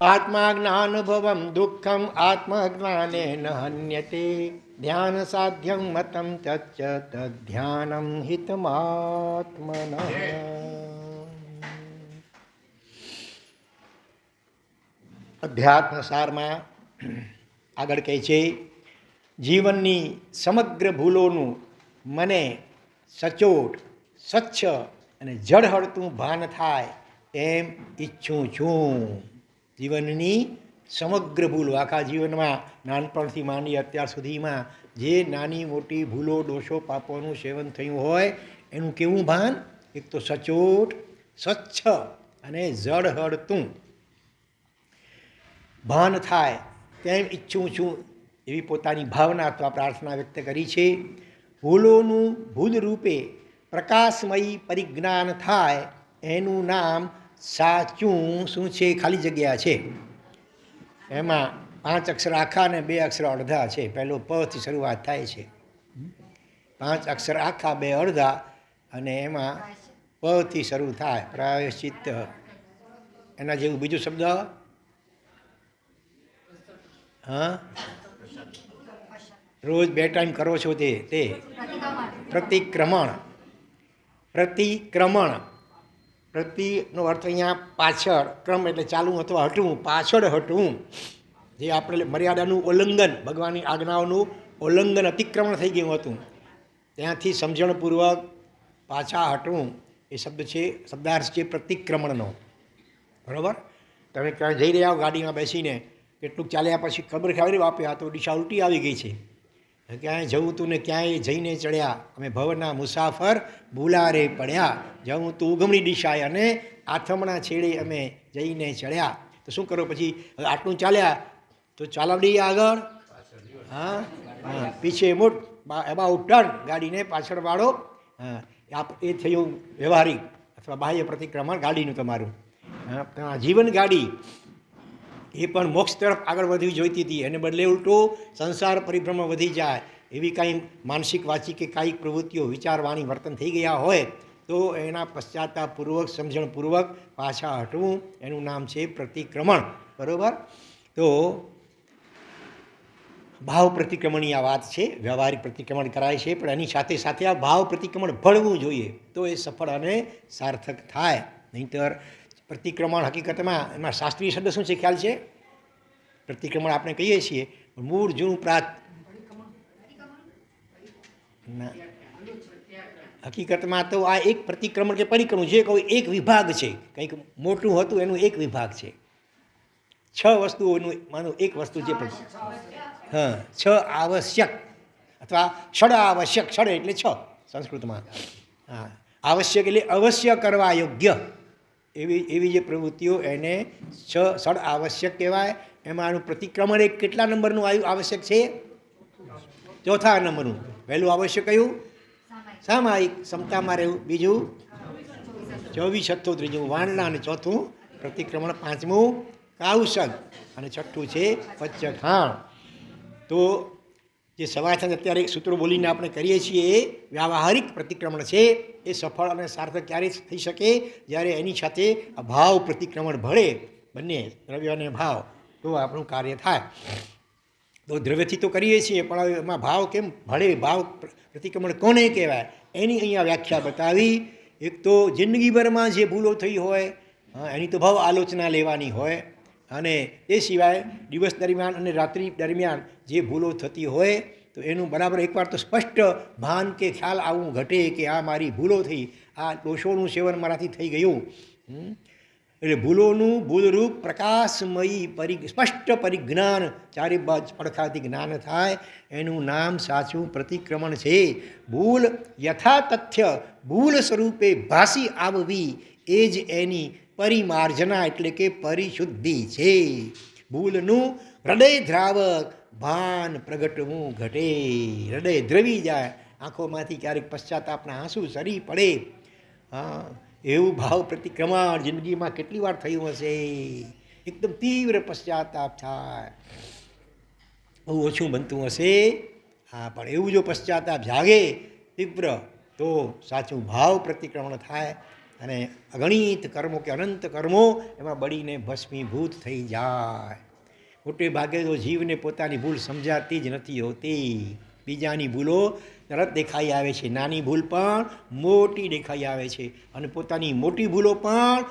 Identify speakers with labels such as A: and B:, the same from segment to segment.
A: આત્મા જ્ઞાનભવમ દુઃખમ આત્મજ્ઞાને ન હન્યતે ધ્યાન સાધ્યમ મતમ તચ્ચ તદ્ધ્યાનમ હિતમાત્મન અધ્યાત્મ સારમાં આગળ કહે છે, જીવનની સમગ્ર ભૂલોનું મને સચોટ, સ્વચ્છ અને જળહળતું ભાન થાય એમ ઈચ્છું છું. જીવનની સમગ્ર ભૂલો, આખા જીવનમાં નાનપણથી માંડી અત્યાર સુધીમાં જે નાની મોટી ભૂલો, દોષો, પાપોનું સેવન થયું હોય, એનું કેવું ભાન? એક તો સચોટ, સ્વચ્છ અને જળહળતું ભાન થાય તેમ ઈચ્છું છું એવી પોતાની ભાવના અથવા પ્રાર્થના વ્યક્ત કરી છે. ભૂલોનું ભૂલ રૂપે પ્રકાશમયી પરિજ્ઞાન થાય એનું નામ સાચું શું છે ખાલી જગ્યા છે. એમાં પાંચ અક્ષર આખા અને બે અક્ષર અડધા છે. પહેલો પથી શરૂઆત થાય છે. પાંચ અક્ષર આખા, બે અડધા અને એમાં પથી શરૂ થાય. પ્રાયશ્ચિત્ત. એના જેવું બીજું શબ્દ? હા? રોજ બે ટાઈમ કરો છો તે તે. પ્રતિક્રમણ. પ્રતિક્રમણ. પ્રતિનો અર્થ અહીંયા પાછળ, ક્રમ એટલે ચાલવું અથવા હટવું, પાછળ હટવું. જે આપણે મર્યાદાનું ઉલ્લંઘન, ભગવાનની આજ્ઞાઓનું ઉલ્લંઘન અતિક્રમણ થઈ ગયું હતું. ત્યાંથી સમજણપૂર્વક પાછા હટવું એ શબ્દ છે, શબ્દાર્થ છે પ્રતિક્રમણનો. બરાબર? તમે ક્યાં જઈ રહ્યા હો ગાડીમાં બેસીને, કેટલુંક ચાલ્યા પછી ખબર ખબર આપે તો દિશા ઉલટી આવી ગઈ છે. ક્યાંય જવું તું ને ક્યાંય જઈને ચડ્યા. અમે ભવના મુસાફર ભૂલારે પડ્યા. જવું તું ઉગમણી દિશાએ અને આથમણા છેડે અમે જઈને ચડ્યા. તો શું કરો પછી? હવે આટલું ચાલ્યા તો ચાલાવડી આગળ. હા હા, પીછે મુટ એબાઉટ ટર્ન ગાડીને પાછળ વાળો. હા એ થયું વ્યવહારિક. અથવા બાહ્ય પ્રતિક્રમણ ગાડીનું તમારું. હા જીવન ગાડી એ પણ મોક્ષ તરફ આગળ વધવી જોઈતી હતી. એને બદલે ઉલટું સંસાર પરિભ્રમણ વધી જાય. એવી કાંઈ માનસિક વાંચી કે કાંઈક પ્રવૃત્તિઓ, વિચારવાણી, વર્તન થઈ ગયા હોય તો એના પશ્ચાતાપૂર્વક, સમજણપૂર્વક પાછા હટવું એનું નામ છે પ્રતિક્રમણ. બરાબર? તો ભાવ પ્રતિક્રમણની આ વાત છે. વ્યવહારિક પ્રતિક્રમણ કરાય છે. પણ એની સાથે સાથે આ ભાવ પ્રતિક્રમણ ભળવું જોઈએ તો એ સફળ અને સાર્થક થાય. નહીંતર પ્રતિક્રમણ હકીકતમાં એમાં શાસ્ત્રીય શબ્દ શું છે ખ્યાલ છે? પ્રતિક્રમણ આપણે કહીએ છીએ મૂળ જૂનું પ્રાત હકીકતમાં તો આ એક પ્રતિક્રમણ કે પરિક્રમણ, જે કહું એક વિભાગ છે. કંઈક મોટું હતું એનું એક વિભાગ છે. છ વસ્તુઓનું માનું એક વસ્તુ છે હા, છ આવશ્યક અથવા ષડ આવશ્યક, ષડ એટલે છ સંસ્કૃતમાં. હા, આવશ્યક એટલે અવશ્ય કરવા યોગ્ય. એવી એવી જે પ્રવૃત્તિઓ એને છ સડ આવશ્યક કહેવાય. એમાંનું પ્રતિક્રમણ એક કેટલા નંબરનું આવ્યું આવશ્યક છે? ચોથા નંબરનું. પહેલું આવશ્યક કયું? સામાયિક. ક્ષમતામાં રહેવું. બીજું? ચોવીસ છઠ્ઠું ત્રીજું. વાણના અને ચોથું પ્રતિક્રમણ. પાંચમું કાઉસદ અને છઠ્ઠું છે પચ્ચખાણ તો જે સવાથન અત્યારે સૂત્રો બોલીને આપણે કરીએ છીએ, એ વ્યાવહારિક પ્રતિક્રમણ છે. એ સફળ અને સાર્થક ક્યારે થઈ શકે? જ્યારે એની સાથે ભાવ પ્રતિક્રમણ ભળે, બંને દ્રવ્ય અને ભાવ, તો આપણું કાર્ય થાય. તો દ્રવ્યથી તો કરીએ છીએ, પણ એમાં ભાવ કેમ ભળે? ભાવ પ્રતિક્રમણ કોને કહેવાય? એની અહીંયા વ્યાખ્યા બતાવી. એક તો જિંદગીભરમાં જે ભૂલો થઈ હોય એની તો ભાવ આલોચના લેવાની હોય. અને એ સિવાય દિવસ દરમિયાન અને રાત્રિ દરમિયાન જે ભૂલો થતી હોય, તો એનું બરાબર એકવાર તો સ્પષ્ટ ભાન કે ખ્યાલ આવું ઘટે કે આ મારી ભૂલો થઈ, આ દોષોનું સેવન મારાથી થઈ ગયું. એટલે ભૂલોનું ભૂલરૂપ પ્રકાશમયી પરિ સ્પષ્ટ પરિજ્ઞાન ચારે બાજ પડખાથી જ્ઞાન થાય, એનું નામ સાચું પ્રતિક્રમણ છે. ભૂલ યથા તથ્ય ભૂલ સ્વરૂપે ભાસી આવવી, એ જ એની પરિમાર્જના એટલે કે પરિશુદ્ધિ છે. ભૂલનું હૃદય દ્રાવક ભાન પ્રગટવું ઘટે. હૃદય દ્રવી જાય, આંખોમાંથી ક્યારેક પશ્ચાતાપના આંસુ સરી પડે. હા, એવું ભાવ પ્રતિક્રમણ જિંદગીમાં કેટલી વાર થયું હશે? એકદમ તીવ્ર પશ્ચાતાપ થાય. બહુ ઓછું બનતું હશે? હા, પણ એવું જો પશ્ચાતાપ જાગે, તીવ્ર, તો સાચું ભાવ પ્રતિક્રમણ થાય. અને અગણિત કર્મો કે અનંત કર્મો એમાં બળીને ભસ્મીભૂત થઈ જાય. મોટે ભાગે તો જીવને પોતાની ભૂલ સમજાતી જ નથી હોતી. બીજાની ભૂલો તરત દેખાઈ આવે છે. નાની ભૂલ પણ મોટી દેખાઈ આવે છે. અને પોતાની મોટી ભૂલો પણ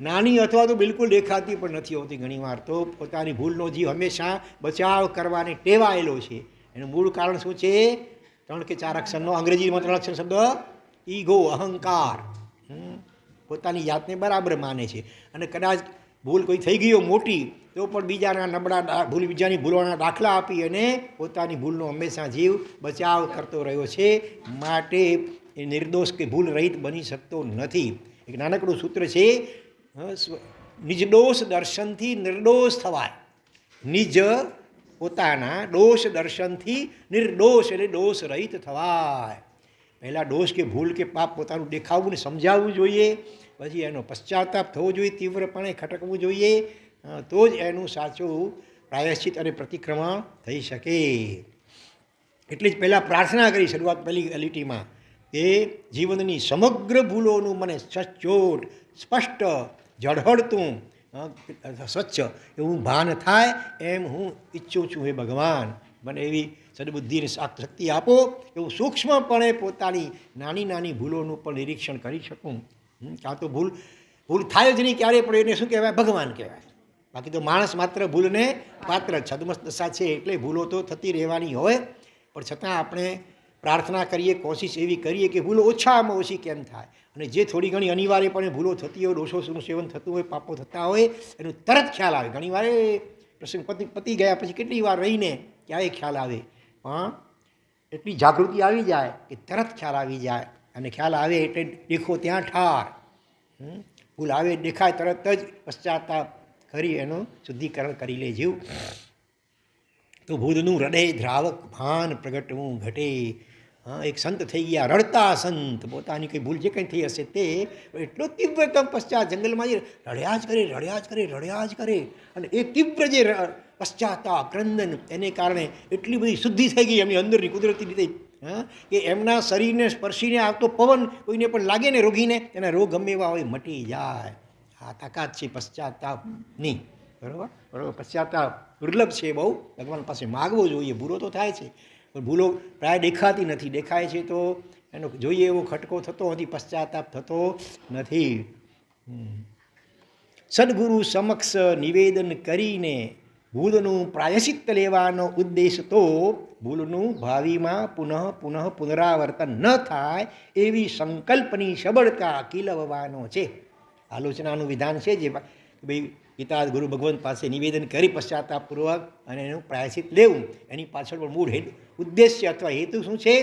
A: નાની અથવા તો બિલકુલ દેખાતી પણ નથી હોતી ઘણીવાર. તો પોતાની ભૂલનો જીવ હંમેશા બચાવ કરવાને ટેવાયેલો છે. એનું મૂળ કારણ શું છે? ત્રણ કે ચાર અક્ષરનો અંગ્રેજીમાં ત્રણ અક્ષર શબ્દ ઈગો, અહંકાર. પોતાની જાતને બરાબર માને છે. અને કદાચ ભૂલ કોઈ થઈ ગયો મોટી, તો પણ બીજાના નબળા ભૂલ, બીજાની ભૂલોના દાખલા આપી અને પોતાની ભૂલનો હંમેશા જીવ બચાવ કરતો રહ્યો છે. માટે એ નિર્દોષ કે ભૂલ રહિત બની શકતો નથી. એક નાનકડું સૂત્ર છે નિજદોષ દર્શનથી નિર્દોષ થવાય. નિજ પોતાના દોષ દર્શનથી નિર્દોષ એટલે દોષ રહિત થવાય. પહેલાં દોષ કે ભૂલ કે પાપ પોતાનું દેખાવવું ને સમજાવવું જોઈએ, પછી એનો પશ્ચાતાપ થવો જોઈએ, તીવ્રપણે ખટકવું જોઈએ તો જ એનું સાચું પ્રાયશ્ચિત અને પ્રતિક્રમણ થઈ શકે. એટલે જ પહેલાં પ્રાર્થના કરી શરૂઆત પહેલી લીટીમાં કે જીવનની સમગ્ર ભૂલોનું મને સચોટ, સ્પષ્ટ, જળહળતું સ્વચ્છ એવું ભાન થાય એમ હું ઈચ્છું છું હે ભગવાન. મને એવી સદબુદ્ધિની શક્તિ આપો એવું સૂક્ષ્મપણે પોતાની નાની નાની ભૂલોનું પણ નિરીક્ષણ કરી શકું. કાં તો ભૂલ ભૂલ થાય જ નહીં ક્યારે પણ એને શું કહેવાય? ભગવાન કહેવાય. બાકી તો માણસ માત્ર ભૂલને પાત્ર છદમસ્ત દશા છે એટલે ભૂલો તો થતી રહેવાની હોય, પણ છતાં આપણે પ્રાર્થના કરીએ, કોશિશ એવી કરીએ કે ભૂલો ઓછામાં ઓછી કેમ થાય? અને જે થોડી ઘણી અનિવાર્યપણે ભૂલો થતી હોય, દોષોનું સેવન થતું હોય, પાપો થતા હોય, એનો તરત ખ્યાલ આવે. ઘણીવાર એ પ્રસંગ પતિ, પતી ગયા પછી કેટલી વાર રહીને ક્યારેય ખ્યાલ આવે? પણ એટલી જાગૃતિ આવી જાય કે તરત ખ્યાલ આવી જાય. અને ખ્યાલ આવે એટલે દેખો ત્યાં ઠાર? ભૂલ આવે દેખાય તરત જ પશ્ચાતાપ કરી એનું શુદ્ધિકરણ કરી લે જીવ. તો ભૂતનું હૃદય દ્રાવક ભાન પ્રગટવું ઘટે. હા, એક સંત થઈ ગયા, રડતા સંત. પોતાની કંઈ ભૂલ જે કંઈ થઈ હશે તે એટલો તીવ્રતમ પશ્ચાત જંગલમાં જ રડ્યા જ કરે, રડ્યા જ કરે, રડ્યા જ કરે. અને એ તીવ્ર જે પશ્ચાતાપ ક્રંદન એને કારણે એટલી બધી શુદ્ધિ થઈ ગઈ એમની અંદરની કુદરતી રીતે. હા? કે એમના શરીરને સ્પર્શીને આવતો પવન કોઈને પણ લાગે ને રોગીને, એના રોગ ગમે એવા હોય મટી જાય. આ તાકાત છે પશ્ચાતાપની બરાબર? બરાબર પશ્ચાતાપ દુર્લભ છે બહુ. ભગવાન પાસે માગવો જોઈએ, ભૂલો તો થાય છે. પણ ભૂલો પ્રાય દેખાતી નથી. દેખાય છે તો એનો જોઈએ એવો ખટકો થતો નથી, પશ્ચાતાપ થતો નથી. સદગુરુ સમક્ષ નિવેદન કરીને ભૂલનું પ્રાયશિત લેવાનો ઉદ્દેશ તો ભૂલનું ભાવિમાં પુનઃ પુનઃ પુનરાવર્તન ન થાય એવી સંકલ્પની સબળતા કિલવવાનો છે આલોચનાનું વિધાન છે જે ભાઈ ગીતા ગુરુ ભગવાન પાસે નિવેદન કરી પશ્ચાતાપૂર્વક અને એનું પ્રાયશ્ચિત લેવું એની પાછળ પણ મૂળ હેતુ ઉદ્દેશ્ય અથવા હેતુ શું છે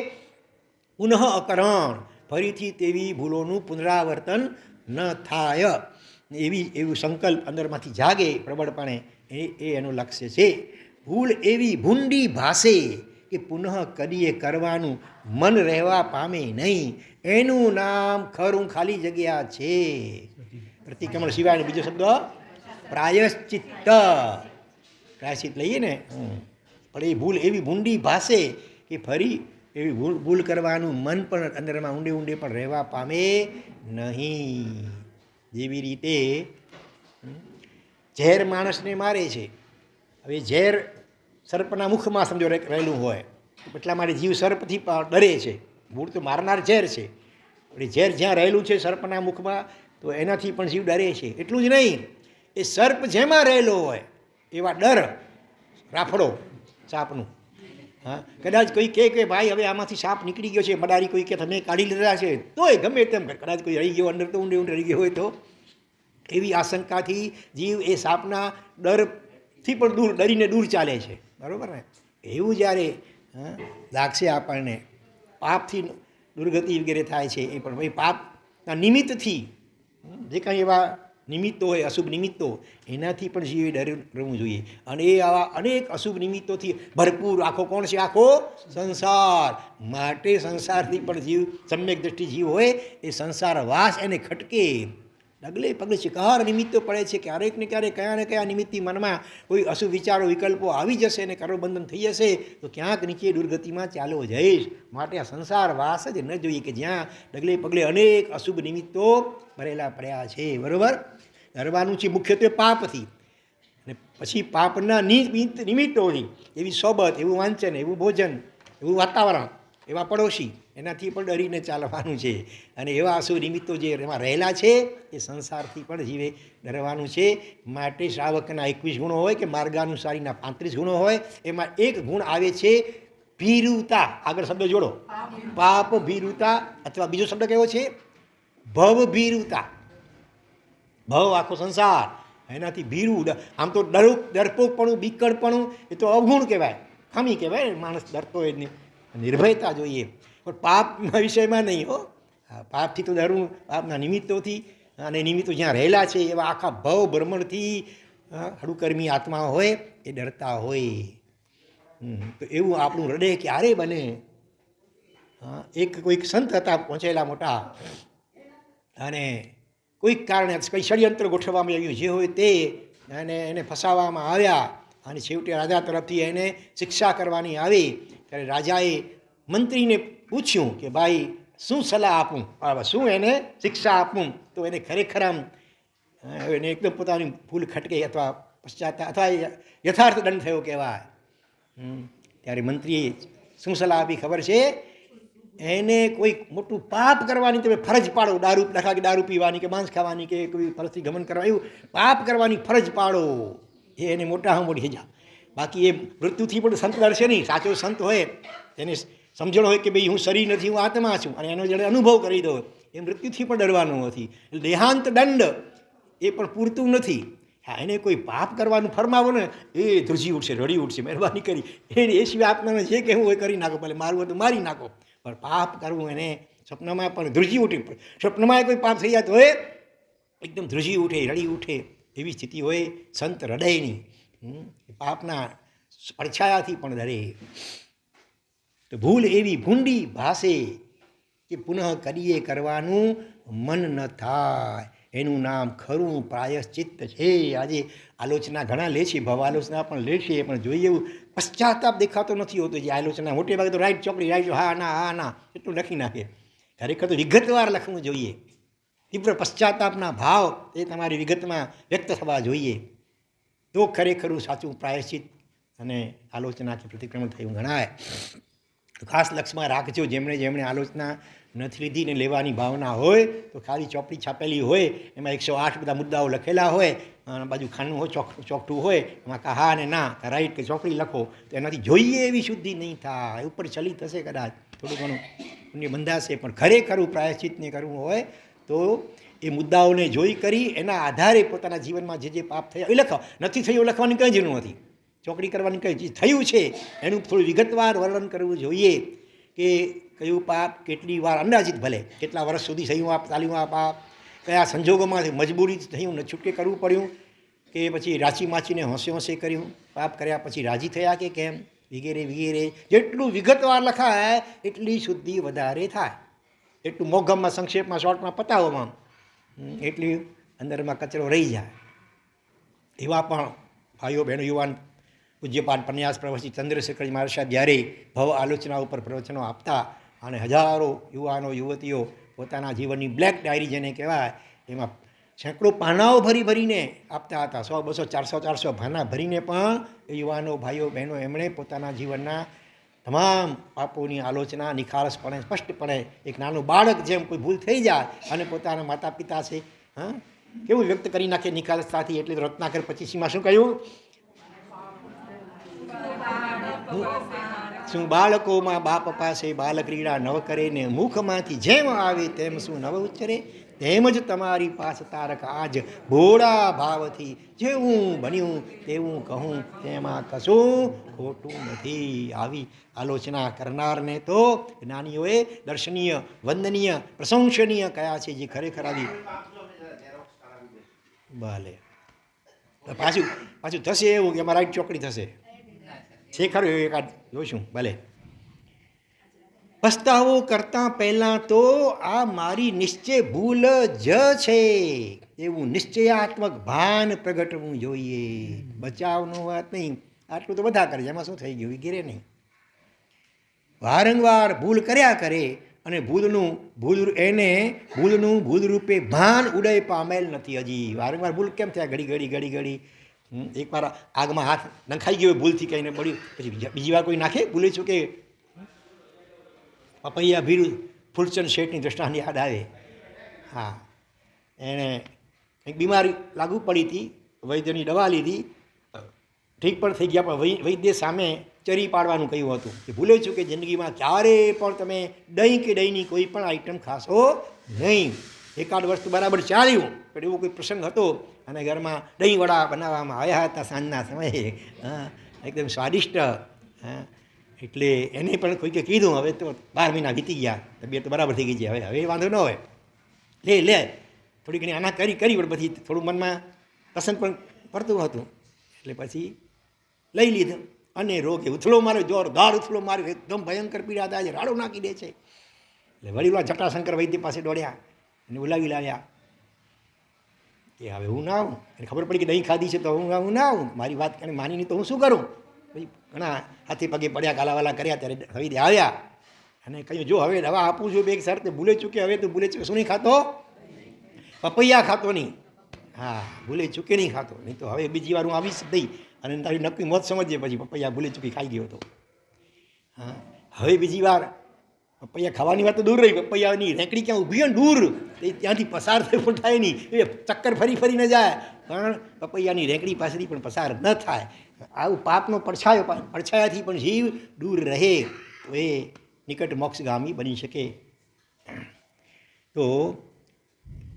A: પુનઃ અકરણ ફરીથી તેવી ભૂલોનું પુનરાવર્તન ન થાય એવી એવું સંકલ્પ અંદરમાંથી જાગે પ્રબળપણે એ એ એનું લક્ષ્ય છે. ભૂલ એવી ભૂંડી ભાષે કે પુનઃ કદીએ કરવાનું મન રહેવા પામે નહીં. એનું નામ ખરું ખાલી જગ્યા છે. પ્રતિક્રમણ સિવાયનો બીજો શબ્દ, પ્રાયશ્ચિત્ત. પ્રાયશ્ચિત લઈએ ને. પણ એ ભૂલ એવી ભૂંડી ભાષે કે ફરી એવી ભૂલ ભૂલ કરવાનું મન પણ અંદરમાં ઊંડે ઊંડે પણ રહેવા પામે નહીં. જેવી રીતે ઝેર માણસને મારે છે. હવે ઝેર સર્પના મુખમાં સમજો રહે- રહેલું હોય એટલા માટે જીવ સર્પથી ડરે છે. મૂળ તો મારનાર ઝેર છે. પણ ઝેર જ્યાં રહેલું છે સર્પના મુખમાં, તો એનાથી પણ જીવ ડરે છે. એટલું જ નહીં, એ સર્પ જેમાં રહેલો હોય, એવા ડર. રાફડો, સાપનું. હા? કદાચ કોઈ કહે કે, ભાઈ, હવે આમાંથી સાપ નીકળી ગયો છે, મડારી કોઈ કે, તમે કાઢી લીધા છે. તોય ગમે તેમ કદાચ કોઈ રહી ગયો, અંદર તો ઊંડે ઊંડે રહી ગયો હોય તો. એવી આશંકાથી જીવ એ સાપના ડરથી પણ દૂર, ડરીને દૂર ચાલે છે. બરાબર ને? એવું જ્યારે લાગશે આપણને, પાપથી દુર્ગતિ વગેરે થાય છે એ પણ. ભાઈ, પાપના નિમિત્તથી જે કાંઈ એવા નિમિત્તો હોય, અશુભ નિમિત્તો, એનાથી પણ જીવે ડરવું જોઈએ. અને એ આવા અનેક અશુભ નિમિત્તોથી ભરપૂર આખો કોણ છે? આખો સંસાર. માટે સંસારથી પણ જીવ, સમ્યક દ્રષ્ટિ જીવ હોય, એ સંસાર વાસ એને ખટકે ડગલે પગલે શિકાર નિમિત્તો પડે છે. ક્યારેક ને ક્યારેક કયા ને કયા નિમિત્તથી મનમાં કોઈ અશુભ વિચારો, વિકલ્પો આવી જશે અને કરોબંધન થઈ જશે, તો ક્યાંક નીચે દુર્ગતિમાં ચાલો જઈશ. માટે આ સંસાર વાસ જ ન જોઈએ કે જ્યાં ડગલે પગલે અનેક અશુભ નિમિત્તો ભરેલા પડ્યા છે. બરાબર? ડરવાનું છે મુખ્યત્વે પાપથી. અને પછી પાપના નિમિત્ત નિમિત્તોની. એવી સોબત, એવું વાંચન, એવું ભોજન, એવું વાતાવરણ, એવા પડોશી. એનાથી પણ ડરીને ચાલવાનું છે. અને એવા આંસુ નિમિત્તો જે એમાં રહેલા છે, એ સંસારથી પણ જીવે, ડરવાનું છે. માટે શ્રાવકના એકવીસ ગુણો હોય કે માર્ગાનુસારીના પાંત્રીસ ગુણો હોય, એમાં એક ગુણ આવે છે ભીરુતા. આગળ શબ્દ જોડો. પાપ ભીરુતા અથવા બીજો શબ્દ કયો છે? ભવ ભીરુતા. ભવ આખો સંસાર. એનાથી ભીરું આમ તો ડરું, ડરપોકપણું બીકડપણું એ તો અવગુણ કહેવાય. ખામી કહેવાય. માણસ ડરતો ને નિર્ભયતા જોઈએ. પણ પાપના વિષયમાં નહીં, હો. પાપથી તો ડરવું પાપના નિમિત્તોથી અને નિમિત્તો જ્યાં રહેલા છે એવા આખા ભવ બ્રહ્મણથી હડુકર્મી આત્મા હોય એ ડરતા હોય. તો એવું આપણું હૃદય ક્યારે બને? એક કોઈક સંત હતા પહોંચેલા મોટા. અને કોઈક કારણે કંઈ ષડયંત્ર ગોઠવવામાં આવ્યું, જે હોય તે અને એને ફસાવવામાં આવ્યા અને છેવટે રાજા તરફથી એને શિક્ષા કરવાની આવી. ત્યારે રાજાએ મંત્રીને પૂછ્યું કે ભાઈ, શું સલાહ આપું? શું એને શિક્ષા આપું? તો એને ખરેખર આમ એને એકદમ પોતાની ભૂલ ખટકે અથવા પશ્ચાત અથવા યથાર્થ દંડ થયો કહેવાય. ત્યારે મંત્રીએ શું સલાહ આપી ખબર છે? એને કોઈ મોટું પાપ કરવાની તમે ફરજ પાડો, દારૂ લખા કે દારૂ પીવાની કે માંસ ખાવાની કે કોઈ ફરજથી ગમન કરવા, એવું પાપ કરવાની ફરજ પાડો. એ એને મોટા મોટી હેજા બાકી એ મૃત્યુથી પણ સંત ડરશે નહીં. સાચો સંત હોય, એને સમજણ હોય કે ભાઈ હું શરીર નથી, હું આત્મા છું. અને એનો જ્યારે અનુભવ કરી દો, એ મૃત્યુથી પણ ડરવાનો નથી. દેહાંત દંડ એ પણ પૂરતું નથી. હા, એને કોઈ પાપ કરવાનું ફરમાવો ને, એ ધ્રુજી ઉઠશે રડી ઉઠશે મહેરબાની કરી. એને એ સિવાય આપનાને જે કહેવું હોય કરી નાખો, ભલે મારવું તો મારી નાખો. પણ પાપ કરવું એને સ્વપ્નમાં પણ ધ્રુજી ઉઠી. સ્વપ્નમાં કોઈ પાપ થઈ જાય તો હોય એકદમ ધ્રુજી ઉઠે, રડી ઉઠે. એવી સ્થિતિ હોય, સંત હૃદયની. પાપના પડછાયાથી પણ ડરે. તો ભૂલ એવી ભૂંડી ભાસે કે પુનઃ કરીએ કરવાનું મન ન થાય. એનું નામ ખરું પ્રાયશ્ચિત્ત છે. આજે આલોચના ઘણા લે છે ભવ આલોચના પણ લે છે, પણ જોઈએ એવું પશ્ચાતાપ દેખાતો નથી હોતો. જે આલોચના મોટે ભાગે તો રાઈટ ચોકડી રાઈટ હા, ના હા, ના, એટલું લખી નાખે. ખરેખર તો વિગતવાર લખવું જોઈએ. તીવ્ર પશ્ચાતાપના ભાવ એ તમારી વિગતમાં વ્યક્ત થવા જોઈએ. તો ખરેખરું સાચું પ્રાયશ્ચિત અને આલોચના કે પ્રતિક્રમણ થયું ગણાય. ખાસ લક્ષમાં રાખજો, જેમણે જેમણે આલોચના નથી લીધી ને લેવાની ભાવના હોય, તો ખાલી ચોપડી છાપેલી હોય, એમાં એકસો આઠ બધા મુદ્દાઓ લખેલા હોય બાજુ ખાનું હોય ચોક ચોકઠું હોય, એમાં કહા અને ના રાઈટ, કે ચોપડી લખો, તો એનાથી જોઈએ એવી શુદ્ધિ નહીં થાય, ઉપર ચલી થશે કદાચ, થોડું ઘણું પુણ્ય બંધાશે, પણ ખરેખર પ્રાયશ્ચિતને કરવું હોય, તો એ મુદ્દાઓને જોઈ કરી, એના આધારે પોતાના જીવનમાં જે જે પાપ થયા, એ લખો, નથી થયું લખવાની કંઈ જરૂર નથી. ચોકડી કરવાની કંઈ જે થયું છે, એનું થોડું વિગતવાર વર્ણન કરવું જોઈએ કે કયું પાપ કેટલી વાર અંદાજિત ભલે, કેટલા વર્ષ સુધી થયું આ તાલીમ આ પાપ, કયા સંજોગોમાંથી મજબૂરી થયું, ને છૂટકે કરવું પડ્યું, કે પછી રાચી માચીને હોંશે હોંશે કર્યું, પાપ કર્યા પછી રાજી થયા કે કેમ, વગેરે વગેરે, જેટલું વિગતવાર લખાય, એટલી શુદ્ધિ વધારે થાય. એટલું મોગમમાં સંક્ષેપમાં, શોર્ટમાં, પતાવવામાં એટલી અંદરમાં કચરો રહી જાય. એવા પણ ભાઈઓ, બહેનો, યુવાન પૂજ્યપાઠ પન્યાસ પ્રવચી ચંદ્રશેખરજી મહારાજ સાહેબ જ્યારે ભવ આલોચના ઉપર પ્રવચનો આપતા અને હજારો યુવાનો, યુવતીઓ પોતાના જીવનની બ્લેક ડાયરી જેને કહેવાય, એમાં સેંકડો પાનાઓ ભરી ભરીને આપતા હતા. સો, બસો, ચારસો ચારસો ભાના ભરીને પણ યુવાનો, ભાઈઓ, બહેનો એમણે પોતાના જીવનના તમામ પાપોની આલોચના નિખારસપણે, સ્પષ્ટપણે એક નાનું બાળક જેમ કોઈ ભૂલ થઈ જાય અને પોતાના માતા પિતા છે, હા? કેવું વ્યક્ત કરી નાખે નિખારસતાથી? એટલે રત્નાકર પચીસીમાં શું કહ્યું? શું બાળકોમાં બાપ પાસે બાલક્રીડા નવ કરે ને મુખમાંથી જેમ આવે તેમ શું નવ ઉચ્ચરે? તેમ જ તમારી પાસ તારક આજ ભોળા ભાવથી જેવું બન્યું તેવું કહું, તેમાં કશું ખોટું નથી. આવી આલોચના કરનારને તો જ્ઞાનીઓએ દર્શનીય, વંદનીય, પ્રશંસનીય કયા છે જે ખરેખર આવી ભલે. પાછું પાછું થશે એવું કે રાઈટ ચોકડી થશે? છે ખરું એકાદ? જોઈશું ભલે. પસ્તાવો કરતાં પહેલાં તો આ મારી નિશ્ચય ભૂલ જ છે. એવું નિશ્ચયાત્મક ભાન પ્રગટવું જોઈએ. બચાવનું વાત નહીં. આટલું તો બધા કરે એમાં શું થઈ ગયું? વગેરે નહીં. વારંવાર ભૂલ કર્યા કરે અને ભૂલનું ભૂલ એને ભૂલનું ભૂલ રૂપે ભાન ઉદય પામેલ નથી હજી. વારંવાર ભૂલ કેમ થયા? ઘડી ઘડી ઘડી ઘડી. એકવાર આગમાં હાથ નખાઈ ગયો ભૂલથી કહીને પડ્યું પછી બીજી વાર કોઈ નાખે, ભૂલે છું કે પપૈયા ભીરુ ફૂલચંદ શેઠની દ્રષ્ટાંત યાદ આવે. હા. એણે કંઈક બીમારી લાગુ પડી હતી, વૈદ્યની દવા લીધી. ઠીક પણ થઈ ગયા, પણ વૈદ્ય સામે ચરી પાડવાનું કહ્યું હતું. કે ભૂલે છું કે જિંદગીમાં ક્યારે પણ તમે દહીં કે દહીંની કોઈ પણ આઈટમ ખાશો નહીં. એકાદ વર્ષ તો બરાબર ચાલ્યું. પણ એવો કોઈ પ્રસંગ હતો અને ઘરમાં દહીં વડા બનાવવામાં આવ્યા હતા સાંજના સમયે, હા, એકદમ સ્વાદિષ્ટ, હા. એટલે એને પણ કોઈકે કીધું, હવે તો બાર મહિના વીતી ગયા, તબિયત બરાબર થઈ ગઈ છે, હવે હવે વાંધો ન હોય લે લે થોડી ઘણી આના કરી કરી, પણ પછી થોડું મનમાં પસંદ પણ પડતું હતું. એટલે પછી લઈ લીધું. અને રોગે ઉથલો માર્યો, જોરદાર ઉથલો માર્યો, એકદમ ભયંકર પીડા છે, રાડો નાખી દે છે. એટલે વળી જટાશંકર વૈદ્ય પાસે દોડ્યા અને બોલાવી લાવ્યા. કે હવે હું ના આવું? એને ખબર પડી કે દહીં ખાધી છે તો હું હું ના આવું. મારી વાત એને માની નહીં તો હું શું કરું? પછી ઘણા હાથી પગે પડ્યા, ગાલાવાલા કર્યા, ત્યારે હવે આવ્યા. અને કહ્યું, જો હવે દવા આપું છું બે એક શરતે ભૂલે ચૂકે, હવે તો ભૂલે ચૂકે. શું નહીં ખાતો? પપૈયા ખાતો નહીં. હા, ભૂલે ચૂકે નહીં ખાતો. નહીં તો હવે બીજી વાર હું આવીશ દઈ અને તારી નક્કી મોત સમજીએ પછી. પપૈયા ભૂલે ચૂકી ખાઈ ગયો હતો. હા, હવે બીજી વાર પપૈયા ખાવાની વાત તો દૂર રહી. પપૈયાની રેંકડી ક્યાં ઊભી હોય દૂર? એ ત્યાંથી પસાર થઈ પણ થાય નહીં. એ ચક્કર ફરી ફરીને જાય. પણ પપૈયાની રેંકડી પાસેથી પણ પસાર ન થાય. આવું પાપનો પડછાયો પડછાયાથી પણ જીવ દૂર રહે તો એ નિકટ મોક્ષગામી બની શકે. તો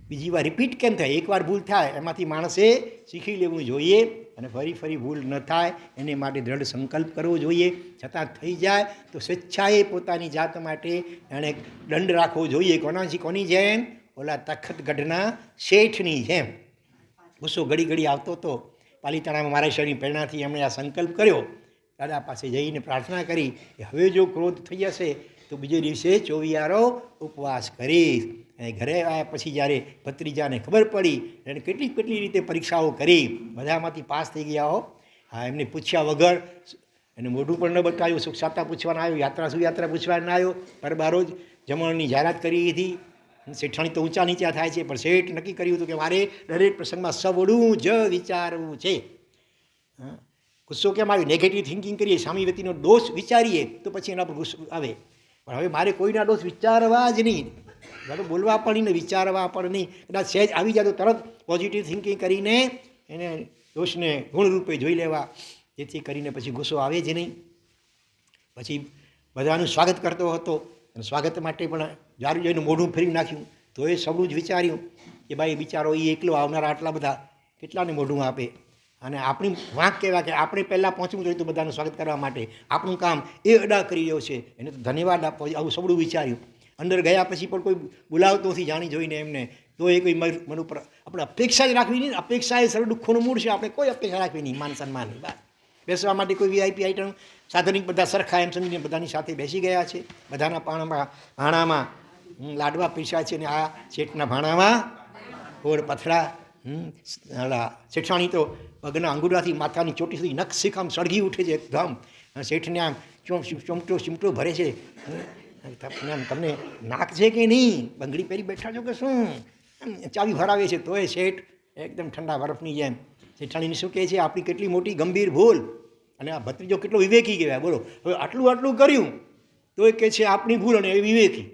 A: બીજી વાર રિપીટ કેમ થાય? એકવાર ભૂલ થાય, એમાંથી માણસે શીખી લેવું જોઈએ. અને ફરી ફરી ભૂલ ન થાય, એને માટે દ્રઢ સંકલ્પ કરવો જોઈએ. છતાં થઈ જાય તો સ્વેચ્છાએ પોતાની જાત માટે એણે દંડ રાખવો જોઈએ. કોનાથી? કોની જેમ? ઓલા તખત ગઢના શેઠની જેમ. ગુસ્સો ઘડી ઘડી આવતો હતો પાલિતાણામાં મારા શરીરની પ્રેરણાથી એમણે આ સંકલ્પ કર્યો. દાદા પાસે જઈને પ્રાર્થના કરી કે હવે જો ક્રોધ થઈ જશે તો બીજે દિવસે ચોવીયારો ઉપવાસ કરીશ. અને ઘરે આવ્યા પછી જ્યારે ભત્રીજાને ખબર પડી, એને કેટલી કેટલી રીતે પરીક્ષાઓ કરી, બધામાંથી પાસ થઈ ગયા હો. હા, એમને પૂછ્યા વગર એને મોઢું પણ ન બતાવ્યું સુખ સાતા પૂછવાના આવ્યો, યાત્રા સુયાત્રા પૂછવાના આવ્યો. પર બારોજ જમણની જાહેરાત કરી હતી શેઠાણી તો ઊંચા નીચા થાય છે, પણ શેઠ નક્કી કર્યું હતું કે મારે દરેક પ્રસંગમાં સવડું જ વિચારવું છે. ગુસ્સો કેમ આવ્યો? નેગેટિવ થિંકિંગ કરીએ સામી વ્યક્તિનો દોષ વિચારીએ, તો પછી એના પર ગુસ્સો આવે. પણ હવે મારે કોઈના દોષ વિચારવા જ નહીં. બરાબર બોલવા પણ નહીં વિચારવા પણ નહીં. કદાચ સહેજ આવી જાય તો તરત પોઝિટિવ થિંકિંગ કરીને એને દોષને ગુણરૂપે જોઈ લેવા. જેથી કરીને પછી ગુસ્સો આવે જ નહીં. પછી બધાનું સ્વાગત કરતો હતો અને સ્વાગત માટે પણ જારું જોઈને મોઢું ફેરવી નાખ્યું. તો એ સૌનું જ વિચાર્યું કે ભાઈ બિચારો એ એકલો આવનારા આટલા બધા કેટલાને મોઢું આપે? અને આપણી વાંક કહેવા કે આપણે પહેલાં પહોંચવું જોઈએ તો બધાનું સ્વાગત કરવા માટે. આપણું કામ એ અડા કરી રહ્યો છે. એને તો ધન્યવાદ આપવો આવું સબડું વિચાર્યું. અંદર ગયા પછી પણ કોઈ બોલાવતો નથી જાણી જોઈને એમને. તો એ કોઈ મન ઉપર આપણે અપેક્ષા જ રાખવી નહીં. અપેક્ષા એ સર દુઃખોનું મૂળ છે. આપણે કોઈ અપેક્ષા રાખવી નહીં. માન સન્માનની વાત બેસવા માટે કોઈ વીઆઈપી આઈટમ સાધનિક બધા સરખા એમ સમજીને બધાની સાથે બેસી ગયા છે. બધાના પાણામાં ભાણામાં લાડવા પીસ્યા છે ને આ શેઠના ભાણામાં ગોળ પથડા હમ, શેઠાણી તો પગના અંગુરાથી માથાની ચોટી સુધી નખ શીખામ સળગી ઉઠે છે એકદમ શેઠને આમ ચોમ ચોમટો ચીમટો ભરે છે. તમને નાક છે કે નહીં? બંગડી પહેરી બેઠા છો કે શું? ચાવી ભરાવે છે. તોય શેઠ એકદમ ઠંડા બરફની જેમ શેઠાણીને શું કહે છે? આપણી કેટલી મોટી ગંભીર ભૂલ. અને આ ભત્રીજો કેટલો વિવેકી કહેવાય. બોલો, હવે આટલું આટલું કર્યું તો એ કહે છે આપણી ભૂલ અને એ વિવેકી.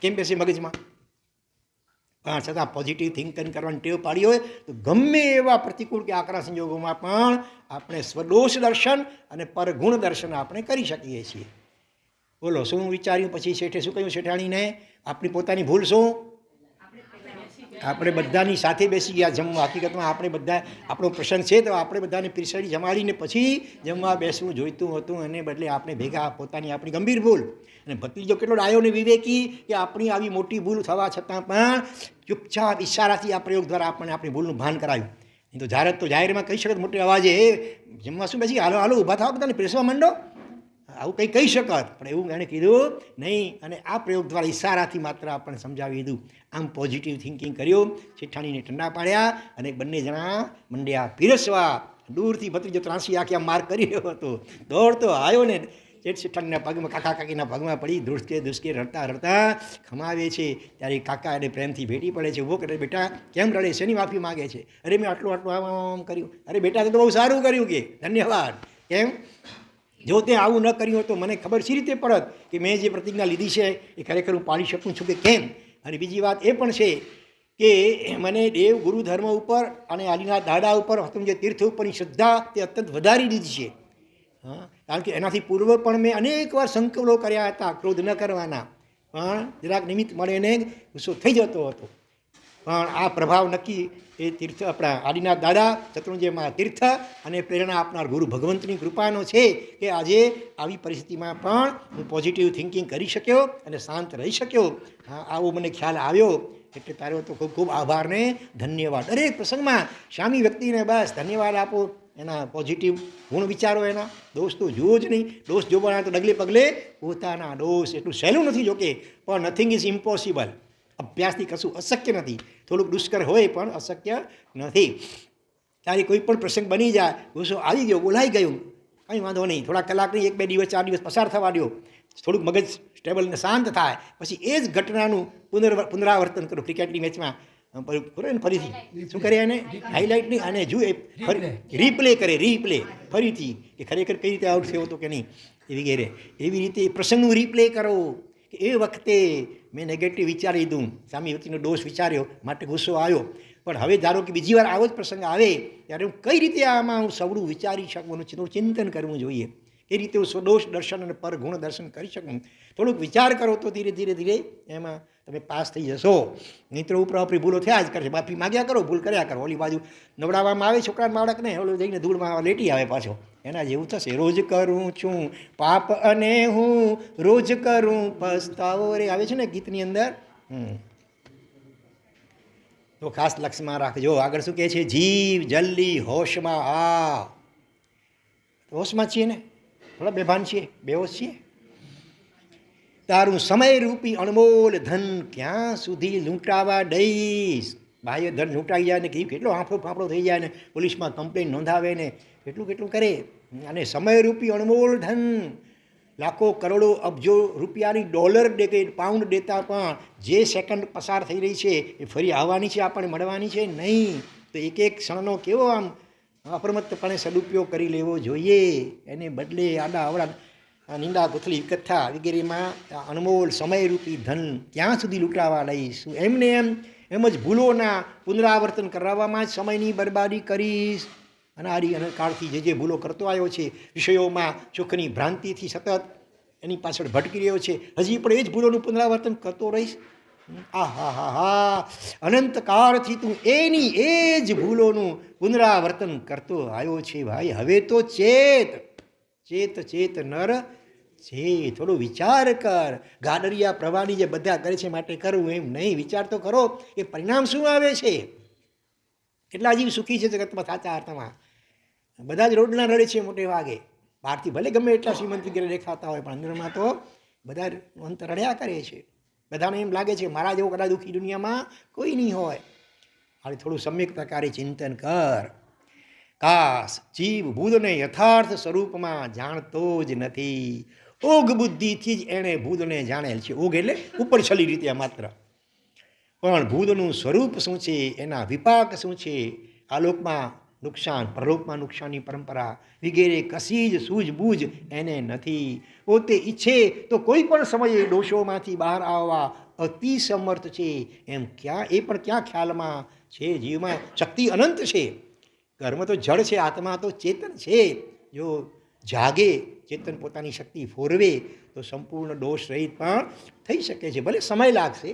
A: કેમ બેસે મગજમાં? છતાં પોઝિટિવ થિંકિંગ કરવાની ટેવ પાડી હોય તો ગમે એવા પ્રતિકૂળ કે આકરા સંજોગોમાં પણ આપણે સ્વદોષ દર્શન અને પરગુણ દર્શન આપણે કરી શકીએ છીએ. બોલો, શું વિચાર્યું? પછી શેઠે શું કહ્યું? શેઠાણીને, આપણી પોતાની ભૂલ શું? આપણે બધાની સાથે બેસી ગયા જમવા. હકીકતમાં આપણે બધા, આપણો પ્રસંગ છે તો આપણે બધાને પીરસાડી જમાડીને પછી જમવા બેસવું, જોઈતું હતું એને બદલે આપણે ભેગા પોતાની આપણી ગંભીર ભૂલ. અને ભત્રીજો કેટલો ડાયો ને વિવેકી કે આપણી આવી મોટી ભૂલ થવા છતાં પણ ચૂપચાપ ઈશારાથી આ પ્રયોગ દ્વારા આપણને આપણી ભૂલનું ભાન કરાવ્યું નહીં તો જાહેરાત તો જાહેરમાં કહી શકે મોટી અવાજે. જમવા શું બેસી? હાલો હાલો, ઊભા થાવ બધાને. પીરસવા માંડો. આવું કંઈ કહી શકત, પણ એવું એણે કીધું, નહીં. અને આ પ્રયોગ દ્વારા ઈશારાથી માત્ર આપણને સમજાવી દીધું. આમ પોઝિટિવ થિંકિંગ કર્યું, શેઠાણીને ઠંડા પાડ્યા અને બંને જણા મંડ્યા પીરસવા. દૂરથી ભત્રીજો ત્રાસી આખી આમ માર કરી રહ્યો હતો. દોડતો આવ્યો ને. જેઠ શેઠાણીના પગમાં, કાકા કાકીના પગમાં પડી ધ્રુસકે ધ્રુસકે રડતા રડતા ખમાવે છે. ત્યારે કાકા એને પ્રેમથી ભેટી પડે છે, ઊભો કરે, બેટા, કેમ રડે? શેની માફી માગે છે? અરે, મેં આટલું આટલું, આમ આમ કર્યું. અરે, બેટા તો બહુ સારું કર્યું કે. ધન્યવાદ. કેમ? જો તે આવું ન કર્યું તો મને ખબર સી રીતે પડત કે મેં જે પ્રતિજ્ઞા લીધી છે એ ખરેખર હું પાડી શકું છું કે કેમ? અને બીજી વાત એ પણ છે કે મને દેવ ગુરુ ધર્મ ઉપર અને આલીના દાડા ઉપર હતું જે તીર્થ ઉપરની શ્રદ્ધા તે અત્યંત વધારી દીધી છે. હા, કારણ કે એનાથી પૂર્વ પણ મેં અનેકવાર સંકલ્પો કર્યા હતા, ક્રોધ ન કરવાના. પણ જરાક નિમિત્ત મળે ને ગુસ્સો થઈ જતો હતો. પણ આ પ્રભાવ નક્કી એ તીર્થ આપણા આદિનાથ દાદા શત્રુંજયમાં તીર્થ અને પ્રેરણા આપનાર ગુરુ ભગવંતની કૃપાનો છે કે આજે આવી પરિસ્થિતિમાં પણ હું પોઝિટિવ થિંકિંગ કરી શક્યો અને શાંત રહી શક્યો. હા, આવો મને ખ્યાલ આવ્યો. એટલે તારો તો ખૂબ ખૂબ આભાર ને ધન્યવાદ. દરેક પ્રસંગમાં શામી વ્યક્તિને બસ ધન્યવાદ આપો. એના પોઝિટિવ ગુણ વિચારો એના. દોષ તો જુઓ જ નહીં. દોષ જોવાના તો ડગલે પગલે પોતાના દોષ એટલું સહેલું નથી જોકે. પણ નથિંગ ઇઝ ઇમ્પોસિબલ અભ્યાસથી કશું અશક્ય નથી. થોડુંક દુષ્કર હોય પણ અશક્ય નથી. ત્યારે કોઈ પણ પ્રસંગ બની જાય, ગુસ્સો આવી ગયો, બોલાઈ ગયું, કંઈ વાંધો નહીં. થોડા કલાકની એક બે દિવસ, ચાર દિવસ પસાર થવા દો થોડુંક મગજ સ્ટેબલ ને શાંત થાય. પછી એ જ ઘટનાનું પુનર્ પુનરાવર્તન કરો ક્રિકેટની મેચમાં. ફરીથી. શું કરે એને? હાઇલાઇટની અને જુએ રીપ્લે કરે રીપ્લે ફરીથી કે ખરેખર કઈ રીતે આઉટ થયો હતો કે નહીં? એ વગેરે એવી રીતે પ્રસંગનું રીપ્લે કરો. કે એ વખતે મેં નેગેટિવ વિચારી દીધું. સામી વ્યક્તિનો દોષ વિચાર્યો, માટે ગુસ્સો આવ્યો. પણ હવે ધારો કે બીજી વાર આવો જ પ્રસંગ આવે, ત્યારે હું કઈ રીતે આમાં હું સવડું વિચારી શકું થોડું ચિંતન કરવું જોઈએ? એ રીતે હું સ્વદોષ દર્શન અને પરગુણ દર્શન કરી શકું? થોડુંક વિચાર કરો તો ધીરે ધીરે ધીરે એમાં તમે પાસ થઈ જશો. મિત્રો, ઉપર આપણી ભૂલો થયા જ કરશે. માફી માગ્યા કરો, ભૂલ કર્યા કરો. ઓલી બાજુ નવડાવવામાં આવે છોકરાને બાળકને, ઓલું જઈને ધૂળમાં લેટી આવે પાછો. એના જેવું થશે. રોજ કરું છું, પાપ અને હું રોજ કરું, પસ્તાવો. રે આવે છે ને ગીતની અંદર? તો ખાસ લક્ષમાં રાખજો. આગળ શું કહે છે? જીવ જલ્દી હોશમાં આ હોશમાં છીએ ને? થોડા બેભાન છીએ? બેહોશ છીએ? તારું સમય રૂપી અણમોલ ધન ક્યાં સુધી લૂંટાવા દઈશ? બાહ્ય ધન લૂંટાઈ જાય ને કે કેટલો આંફળો ફાંફળો થઈ જાય ને, પોલીસમાં કમ્પ્લેન નોંધાવે ને કેટલું કેટલું કરે? અને સમયરૂપી અણમોલ ધન, લાખો કરોડો અબજો રૂપિયાની ડોલર ડે કે પાઉન્ડ દેતા પણ જે સેકન્ડ પસાર થઈ રહી છે, એ ફરી આવવાની છે, આપણને મળવાની છે? નહીં. તો એક એક ક્ષણનો કેવો આમ અપ્રમત્તપણે સદુપયોગ કરી લેવો જોઈએ? એને બદલે આડા અવડા નિંદા ગુથલી કથા વગેરેમાં અનમોલ સમયરૂપી ધન ક્યાં સુધી લૂંટાવા લઈશું? એમને એમ એમ જ ભૂલોના પુનરાવર્તન કરાવવામાં જ સમયની બરબાદી કરીશ. અનારી અનકાળથી જે જે ભૂલો કરતો આવ્યો છે, વિષયોમાં સુખની ભ્રાંતિથી સતત એની પાછળ ભટકી રહ્યો છે, હજી પણ એ જ ભૂલોનું પુનરાવર્તન કરતો રહીશ? આ હા હા હા. અનંતકાળથી તું એની એ જ ભૂલોનું પુનરાવર્તન કરતો આવ્યો છે ભાઈ. હવે તો ચેત ચેત ચેત નર છે, થોડો વિચાર કર. ગાડરિયા પ્રવાહની જે બધા કરે છે માટે કરવું એમ નહીં. વિચાર તો કરો. કે પરિણામ શું આવે છે? કેટલા જીવ સુખી છે જગતમાં સાચા અર્થમાં? બધા જ રોડના રડે છે મોટે ભાગે. બહારથી ભલે ગમે એટલા શ્રીમંત વગેરે દેખાતા હોય, પણ અંદરમાં તો બધા અંત રડ્યા કરે છે. બધાને એમ લાગે છે, મારા જેવો કદાચ દુઃખી દુનિયામાં કોઈ નહીં હોય. હવે થોડું સમ્યક પ્રકારે ચિંતન કર. કાશ જીવ બુદ્ધને યથાર્થ સ્વરૂપમાં જાણતો જ નથી. ઓઘ બુદ્ધિથી જ એણે ભૂતને જાણેલ છે. ઓગ એટલે ઉપર છલી રીતે માત્ર. પણ ભૂતનું સ્વરૂપ શું છે? એના વિપાક શું છે? આલોકમાં નુકસાન, પરલોકમાં નુકસાનની પરંપરા વગેરે કશી જ સૂઝબૂઝ એને નથી. પોતે ઈચ્છે તો કોઈ પણ સમયે દોષોમાંથી બહાર આવવા અતિ સમર્થ છે. એમ ક્યાં, એ પણ ક્યાં ખ્યાલમાં છે? જીવમાં શક્તિ અનંત છે. કર્મ તો જળ છે, આત્મા તો ચેતન છે. જો જાગે, ચેતન પોતાની શક્તિ ફોરવે, તો સંપૂર્ણ દોષ રહિત પણ થઈ શકે છે. ભલે સમય લાગશે.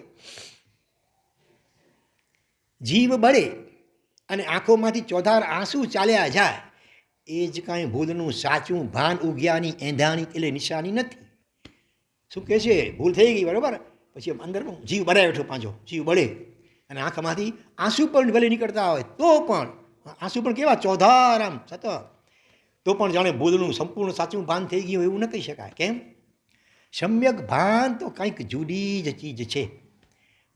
A: જીવ બળે અને આંખોમાંથી ચોધાર આંસુ ચાલ્યા જાય, એ જ કાંઈ ભૂલનું સાચું ભાન ઉગ્યાની એંધાણી એટલે નિશાની નથી. શું કહે છે? ભૂલ થઈ ગઈ, બરાબર? પછી અંદર જીવ બળાય બેઠો પાંચો જીવ બળે અને આંખમાંથી આંસુ પણ ભલે નીકળતા હોય, તો પણ આંસુ પણ કેવા? ચોધાર આમ સતત. તો પણ જાણે ભૂલનું સંપૂર્ણ સાચું ભાન થઈ ગયું એવું ન કહી શકાય. કેમ? સમ્યક ભાન તો કંઈક જુદી જ ચીજ છે.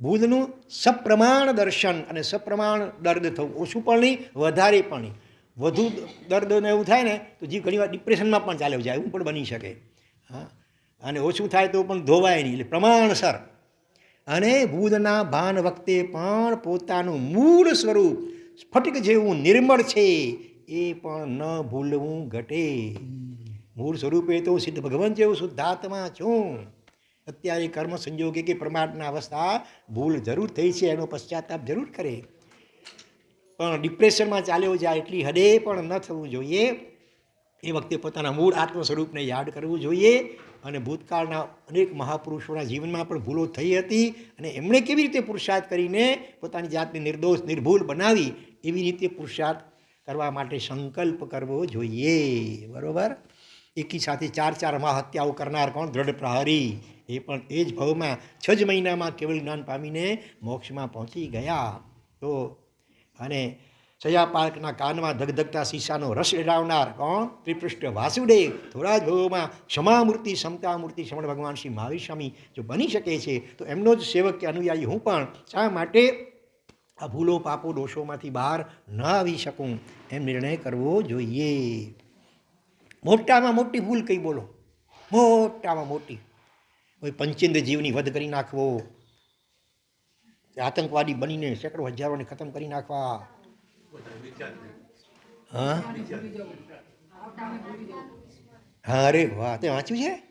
A: ભૂલનું સપ્રમાણ દર્શન અને સપ્રમાણ દર્દ થવું ઓછું પણ નહીં, વધારે પણ નહીં. વધુ દર્દ ને એવું થાય ને તો જીવ ઘણીવાર ડિપ્રેશનમાં પણ ચાલ્યો જાય, એવું પણ બની શકે. હા? અને ઓછું થાય તો પણ ધોવાય નહીં, એટલે પ્રમાણસર. અને ભૂલના ભાન વખતે પણ પોતાનું મૂળ સ્વરૂપ સ્ફટિક જેવું નિર્મળ છે. એ પણ ન ભૂલવું ઘટે. મૂળ સ્વરૂપે તો સિદ્ધ ભગવાન જેવું શુદ્ધાત્મા છું. અત્યારે કર્મ સંજોગે કે પ્રમાણના અવસ્થા ભૂલ જરૂર થઈ છે, એનો પશ્ચાતાપ જરૂર કરે. પણ ડિપ્રેશનમાં ચાલ્યો જાય એટલી હદે પણ ન થવું જોઈએ. એ વખતે પોતાના મૂળ આત્મ સ્વરૂપને યાદ કરવું જોઈએ અને ભૂતકાળના અનેક મહાપુરુષોના જીવનમાં પણ ભૂલો થઈ હતી અને એમણે કેવી રીતે પુરુષાર્થ કરીને પોતાની જાતને નિર્દોષ, નિર્ભૂલ બનાવી એવી રીતે પુરુષાર્થ કરવા માટે સંકલ્પ કરવો જોઈએ. બરોબર? એકી સાથે ચાર ચાર મહા હત્યાઓ કરનાર કોણ? દ્રઢ પ્રહરી. એ પણ એ જ ભાવમાં છ જ મહિનામાં કેવળ જ્ઞાન પામીને મોક્ષમાં પહોંચી ગયા. તો અને સયા પાર્કના કાનમાં ધગધગતા શીશાનો રસ એડાવનાર કોણ? ત્રિપૃષ્ઠ વાસુદેવ. થોડા જ ભવોમાં ક્ષમામૂર્તિ ક્ષમતામૂર્તિ શ્રમણ ભગવાન શ્રી મહાવીર સ્વામી જો બની શકે છે, તો એમનો જ સેવક કે અનુયાયી હું પણ. શા માટે? આ ભૂલો, પાપો, દોષોમાંથી બહાર ન આવી શકું એમ નિર્ણય કરવો જોઈએ. મોટામાં મોટી ભૂલ કઈ બોલો? મોટામાં મોટી. કોઈ પંચેન્દ્ર જીવની વધ કરી નાખવો. આતંકવાદી બનીને સેંકડો હજારોને ખતમ કરી નાખવા. હા? હા, અરે વાહ, તે વાંચ્યું છે.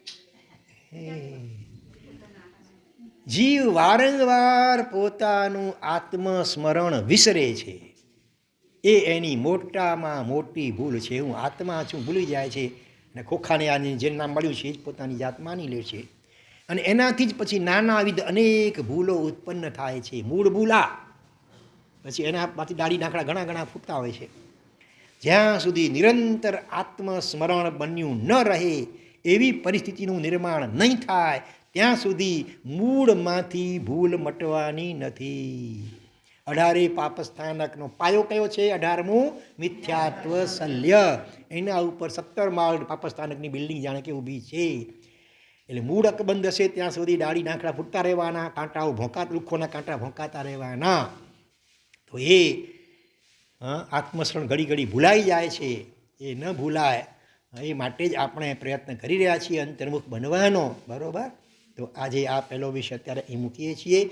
A: જીવ વારંવાર પોતાનું આત્મસ્મરણ વિસરે છે. એ એની મોટામાં મોટી ભૂલ છે. હું આત્મા છું, ભૂલી જાય છે. અને ખોખાને આને જે નામ મળ્યું છે, એ જ પોતાની જાત માની લે છે. અને એનાથી જ પછી નાનાવિધ અનેક ભૂલો ઉત્પન્ન થાય છે. મૂળ ભૂલા. પછી એનામાંથી દાડી નાખડા ઘણા ઘણા ફૂટતા હોય છે. જ્યાં સુધી નિરંતર આત્મસ્મરણ બન્યું ન રહે, એવી પરિસ્થિતિનું નિર્માણ નહીં થાય ત્યાં સુધી મૂળમાંથી ભૂલ મટવાની નથી. અઢારે પાપસ્થાનકનો પાયો કયો છે? અઢારમું? મિથ્યાત્વ શલ્ય. એના ઉપર સત્તર માળ પાપસ્થાનકની બિલ્ડિંગ જાણે કે ઊભી છે. એટલે મૂળ અકબંધ હશે ત્યાં સુધી ડાળી ડાંકડા ફૂટતા રહેવાના, કાંટાઓ ભોંકા, લુખોના કાંટા ભોંકાતા રહેવાના. તો એ આત્મસ્મરણ ઘડી ઘડી ભૂલાઈ જાય છે. એ ન ભૂલાય. એ માટે જ આપણે પ્રયત્ન કરી રહ્યા છીએ અંતર્મુખ બનવાનો. બરાબર? તો આજે આ પહેલો વિષય અત્યારે એ મૂકીએ છીએ.